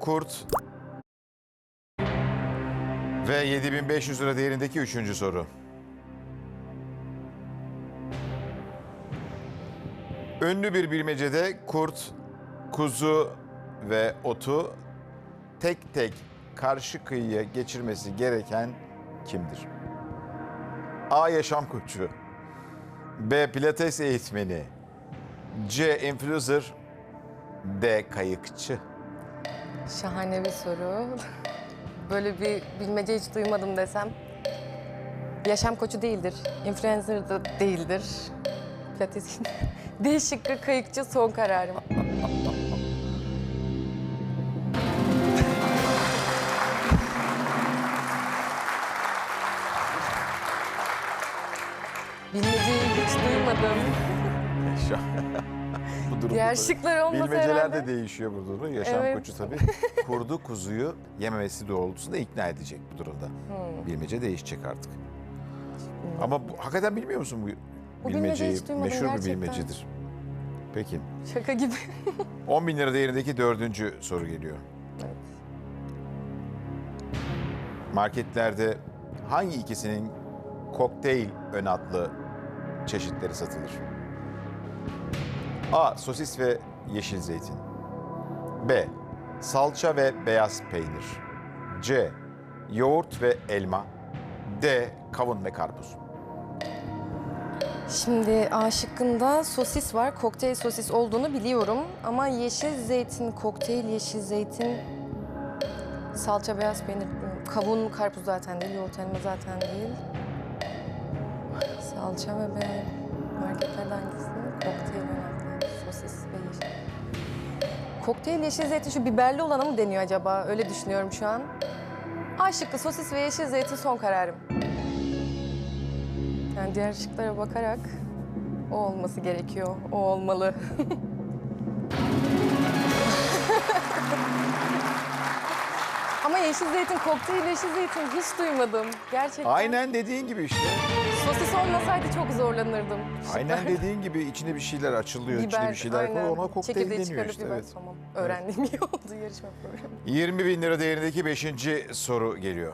kurt ve 7500 lira değerindeki üçüncü soru. Ünlü bir bilmecede kurt, kuzu ve otu tek tek karşı kıyıya geçirmesi gereken kimdir? A. Yaşam koçu B. Pilates eğitmeni C. Influencer D. Kayıkçı Şahane bir soru. Böyle bir bilmece hiç duymadım desem. Yaşam koçu değildir. Influencer da değildir. Pilates D şıkkı kayıkçı son kararım. Bilmeceyi hiç duymadım. Şu- bu durumda Diğer tabii şıklar olmasa Bilmeceler herhalde. de değişiyor bu durumda. Yaşam Evet. koçu tabii kurdu kuzuyu yememesi doğrultusunda ikna edecek bu durumda. Hmm. Bilmece değişecek artık. Ama bu, hakikaten bilmiyor musun bu, Bu bilmeceyi bilmeceyi? hiç duymadım Meşhur bir gerçekten. bilmecedir. Peki. Şaka gibi. 10 bin lira değerindeki dördüncü soru geliyor. Evet. Marketlerde hangi ikisinin kokteyl ön adlı çeşitleri satılır? A. Sosis ve yeşil zeytin. B. Salça ve beyaz peynir. C. Yoğurt ve elma. D. Kavun ve karpuz. Şimdi A şıkkında sosis var. Kokteyl sosis olduğunu biliyorum. Ama yeşil zeytin, kokteyl yeşil zeytin, salça beyaz peynir, kavun karpuz zaten değil, yoğurt elma zaten değil. Salça ve be marketlerden hangisi? Kokteyl önemli. Sosis ve yeşil. Kokteyl yeşil zeytin şu biberli olana mı deniyor acaba? Öyle düşünüyorum şu an. A sosis ve yeşil zeytin son kararım. Yani diğer şıklara bakarak o olması gerekiyor. O olmalı. yeşil zeytin, kokteyl yeşil zeytin hiç duymadım. Gerçekten. Aynen dediğin gibi işte. Sosis olmasaydı çok zorlanırdım. Aynen dediğin gibi içine bir şeyler açılıyor, içine bir şeyler aynen. koyuyor. Ona kokteyl Çekirdeği deniyor çıkarıp işte. biber, Evet. Tamam. Öğrendiğim iyi oldu yarışma programı. 20 bin lira değerindeki beşinci soru geliyor.